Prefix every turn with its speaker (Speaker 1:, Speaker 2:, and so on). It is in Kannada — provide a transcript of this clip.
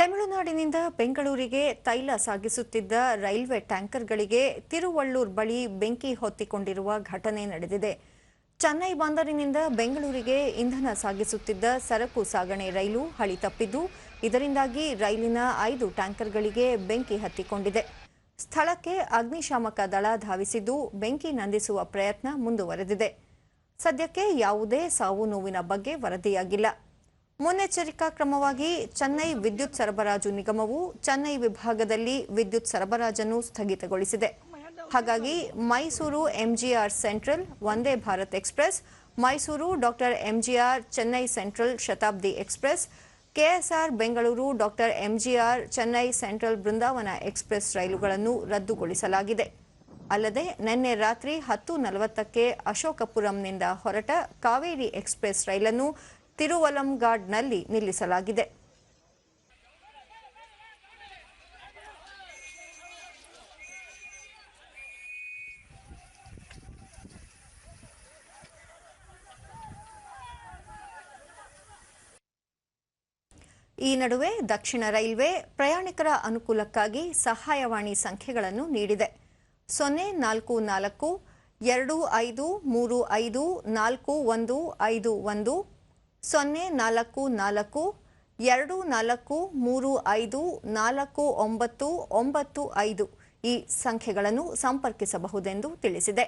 Speaker 1: ತಮಿಳುನಾಡಿನಿಂದ ಬೆಂಗಳೂರಿಗೆ ತೈಲ ಸಾಗಿಸುತ್ತಿದ್ದ ರೈಲ್ವೆ ಟ್ಯಾಂಕರ್ಗಳಿಗೆ ತಿರುವಳ್ಳೂರ್ ಬಳಿ ಬೆಂಕಿ ಹೊತ್ತಿಕೊಂಡಿರುವ ಘಟನೆ ನಡೆದಿದೆ. ಚೆನ್ನೈ ಬಂದರಿನಿಂದ ಬೆಂಗಳೂರಿಗೆ ಇಂಧನ ಸಾಗಿಸುತ್ತಿದ್ದ ಸರಕು ಸಾಗಣೆ ರೈಲು ಹಳಿ ತಪ್ಪಿದ್ದು, ಇದರಿಂದಾಗಿ ರೈಲಿನ ಐದು ಟ್ಯಾಂಕರ್ಗಳಿಗೆ ಬೆಂಕಿ ಹತ್ತಿಕೊಂಡಿದೆ. ಸ್ಥಳಕ್ಕೆ ಅಗ್ನಿಶಾಮಕ ದಳ ಧಾವಿಸಿದ್ದು, ಬೆಂಕಿ ನಂದಿಸುವ ಪ್ರಯತ್ನ ಮುಂದುವರೆದಿದೆ. ಸದ್ಯಕ್ಕೆ ಯಾವುದೇ ಸಾವು ನೋವಿನ ಬಗ್ಗೆ ವರದಿಯಾಗಿಲ್ಲ. ಮುನ್ನೆಚ್ಚರಿಕಾ ಕ್ರಮವಾಗಿ ಚೆನ್ನೈ ವಿದ್ಯುತ್ ಸರಬರಾಜು ನಿಗಮವು ಚೆನ್ನೈ ವಿಭಾಗದಲ್ಲಿ ವಿದ್ಯುತ್ ಸರಬರಾಜನ್ನು ಸ್ಥಗಿತಗೊಳಿಸಿದೆ. ಹಾಗಾಗಿ Mysuru MGR central Vande Bharat express, Mysuru doctor MGR Chennai central Shatabdi express, KSR Bengaluru doctor MGR Chennai central Brindavan express ರೈಲುಗಳನ್ನು ರದ್ದುಗೊಳಿಸಲಾಗಿದೆ. ಅಲ್ಲದೆ ನಿನ್ನೆ ರಾತ್ರಿ ಹತ್ತು ನಲವತ್ತಕ್ಕೆ ಅಶೋಕಪುರಂನಿಂದ ಹೊರಟ ಕಾವೇರಿ ಎಕ್ಸ್ಪ್ರೆಸ್ ರೈಲನ್ನು ತಿರುವಲಂಗಾಡ್ನಲ್ಲಿ ನಿಲ್ಲಿಸಲಾಗಿದೆ. ಈ ನಡುವೆ ದಕ್ಷಿಣ ರೈಲ್ವೆ ಪ್ರಯಾಣಿಕರ ಅನುಕೂಲಕ್ಕಾಗಿ ಸಹಾಯವಾಣಿ ಸಂಖ್ಯೆಗಳನ್ನು ನೀಡಿದೆ. ಸೊನ್ನೆ ನಾಲ್ಕು ನಾಲ್ಕು, ಎರಡು ಐದು, ಮೂರು ಐದು, ನಾಲ್ಕು ಒಂದು ಐದು ಒಂದು ಸೊನ್ನೆ ನಾಲ್ಕು ನಾಲ್ಕು, ಎರಡು ನಾಲ್ಕು ಮೂರು ಐದು, ನಾಲ್ಕು ಒಂಬತ್ತು ಒಂಬತ್ತು ಐದು ಈ ಸಂಖ್ಯೆಗಳನ್ನು ಸಂಪರ್ಕಿಸಬಹುದೆಂದು ತಿಳಿಸಿದೆ.